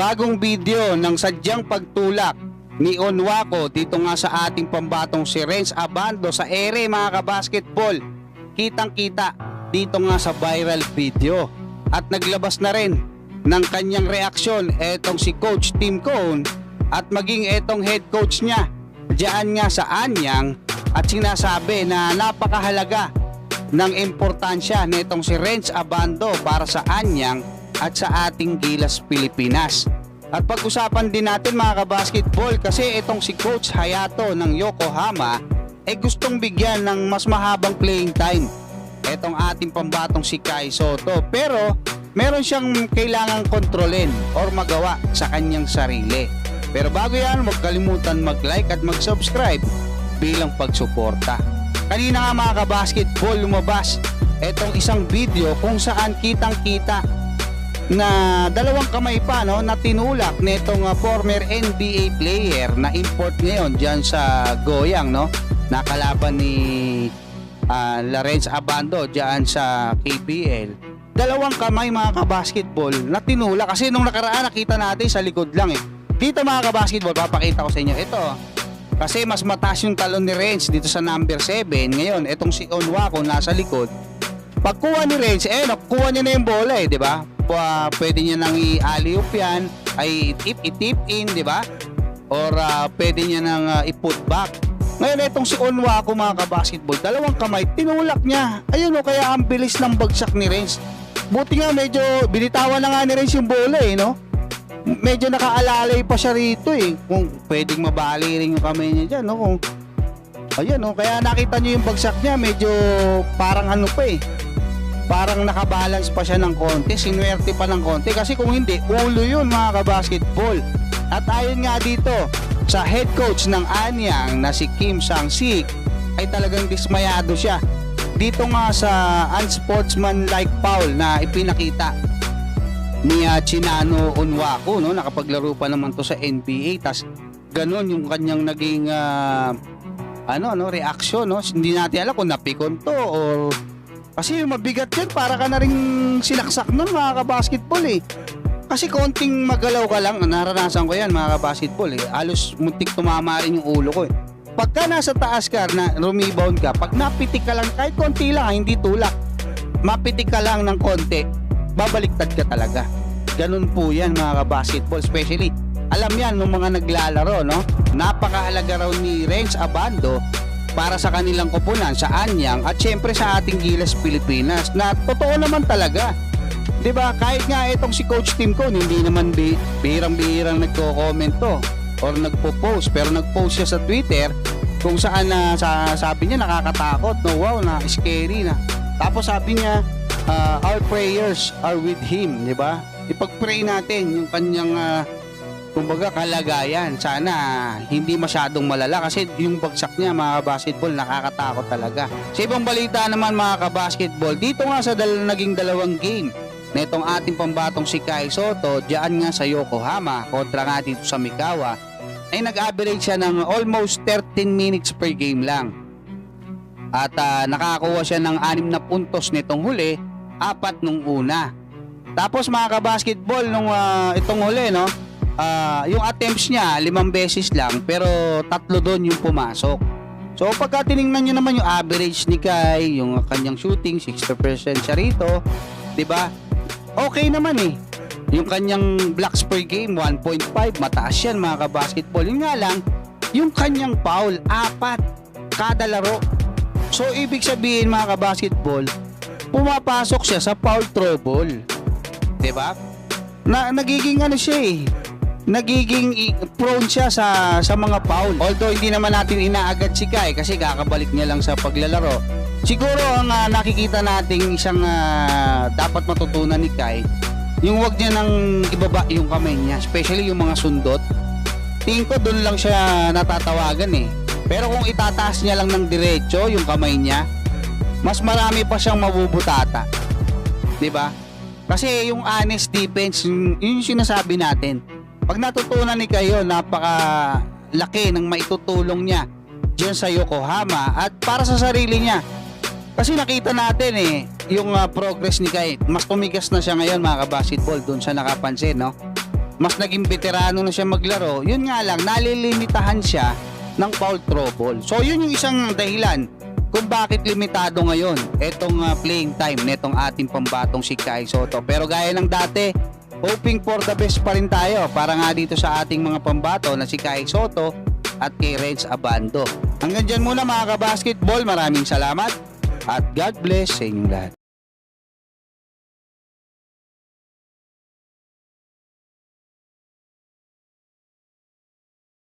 bagong video ng sadyang pagtulak ni Onwako dito nga sa ating pambatong si Renz Abando sa ere mga kabasketball. Kitang kita dito nga sa viral video. At naglabas na rin ng kanyang reaksyon etong si Coach Tim Cone at maging etong head coach niya diyan nga sa Anyang at sinasabi na napakahalaga ng importansya nitong si Renz Abando para sa Anyang at sa ating Gilas Pilipinas. At pag-usapan din natin mga kabasketball kasi itong si Coach Hayato ng Yokohama ay gustong bigyan ng mas mahabang playing time etong ating pambatong si Kai Soto. Pero meron siyang kailangang kontrolin or magawa sa kanyang sarili. Pero bago yan, huwag kalimutan mag-like at mag-subscribe bilang pagsuporta. Kanina nga mga kabasketball lumabas etong isang video kung saan kitang-kita na dalawang kamay pa no na tinulak nitong uh, former NBA player na import ngayon diyan sa Goyang no? Nakalaban ni uh, Lorenz Abando diyan sa KPL dalawang kamay mga kabasketball na tinulak. Kasi nung nakaraan nakita natin sa likod lang eh. Dito mga kabasketball papakita ko sa inyo. Ito kasi mas mataas yung talon ni Renz dito sa number 7 ngayon itong si Onwako nasa likod. Pagkuha ni Renz eh nakuha niya na yung bola eh di ba uh, pwede niya nang i-alley-oop yan. Ay tip itip in di ba? Or uh, pwede niya nang uh, i-put back. Ngayon itong si Onwa ko mga kabasketball dalawang kamay tinulak niya. Ayun o kaya ang bilis ng bagsak ni Renz. Buti nga medyo binitawan na nga ni Renz yung bola eh no? Medyo nakaalalay pa siya rito eh. Kung pwedeng mabali rin yung kamay niya dyan no? Kung ayun no kaya nakita niyo yung bagsak niya medyo parang ano pa eh parang nakabalance pa siya ng konti, sinuwerte pa ng konti. Kasi kung hindi, ulo yun mga kabasketball. At ayon nga dito, sa head coach ng Anyang na si Kim Sang-sik ay talagang dismayado siya. Dito nga sa unsportsmanlike foul na ipinakita ni uh, Chinano Onwako no? Nakapaglaro pa naman to sa NBA tas ganun yung kanyang naging uh, ano no reaction no? Hindi natin alam kung napikon to or kasi mabigat yan, para ka na rin sinaksak nun mga kabasketball eh. Kasi konting magalaw ka lang, naranasan ko yan mga kabasketball eh. Alos muntik tumama rin yung ulo ko eh. Pagka nasa taas ka na rumebound ka, pag napitik ka lang, kahit konti lang, ah, hindi tulak. Mapitik ka lang ng konti, babaliktad ka talaga. Ganun po yan mga kabasketball, especially alam yan ng mga naglalaro, no? Napakahalaga raw ni Renz Abando para sa kanilang koponan sa Anyang at syempre sa ating Gilas Pilipinas na totoo naman talaga. 'Di ba? Kahit nga itong si Coach Tim ko hindi naman bi bihirang-bihirang nagko-comment to or nagpo-post pero nag-post siya sa Twitter kung saan na sa, sabi niya nakakatakot no wow na scary na tapos sabi niya uh, our prayers are with him di ba ipag-pray natin yung kanyang uh, kumbaga kalagayan. Sana hindi masyadong malala kasi yung bagsak niya mga basketball nakakatakot talaga. Sa ibang balita naman mga kabasketball, dito nga sa dal naging dalawang game na itong ating pambatong si Kai Soto, diyan nga sa Yokohama kontra nga dito sa Mikawa, ay nag-average siya ng almost 13 minutes per game lang. At uh, nakakuha siya ng 6 na puntos nitong huli, apat nung una. Tapos mga kabasketball nung uh, itong huli no, uh, yung attempts niya limang beses lang pero tatlo doon yung pumasok. So pagka tiningnan niyo naman yung average ni Kai, yung kanyang shooting 60% siya rito, 'di ba? Okay naman eh. Yung kanyang blocks per game 1.5, mataas yan mga ka-basketball. Yun nga lang, yung kanyang foul apat kada laro. So ibig sabihin mga ka-basketball, pumapasok siya sa foul trouble. 'Di ba? Na nagiging ano siya eh, nagiging prone siya sa sa mga foul. Although hindi naman natin inaagad si Kai kasi kakabalik niya lang sa paglalaro. Siguro ang uh, nakikita nating isang uh, dapat matutunan ni Kai, yung wag niya nang ibaba yung kamay niya, especially yung mga sundot. Tingin ko doon lang siya natatawagan eh. Pero kung itataas niya lang ng diretso yung kamay niya, mas marami pa siyang mabubutata. 'Di ba? Kasi yung honest defense, yun yung sinasabi natin pag natutunan ni kayo, napaka laki ng maitutulong niya diyan sa Yokohama at para sa sarili niya. Kasi nakita natin eh, yung uh, progress ni Kai, mas tumigas na siya ngayon mga basketball doon sa nakapansin, no? mas naging veterano na siya maglaro. Yun nga lang, nalilimitahan siya ng foul trouble. So yun yung isang dahilan kung bakit limitado ngayon itong ah, playing time netong ating pambatong si Kai Soto. Pero gaya ng dati, hoping for the best pa rin tayo para nga dito sa ating mga pambato na si Kai Soto at kay Renz Abando. Hanggang dyan muna mga kabasketball, maraming salamat at God bless sa inyong lahat.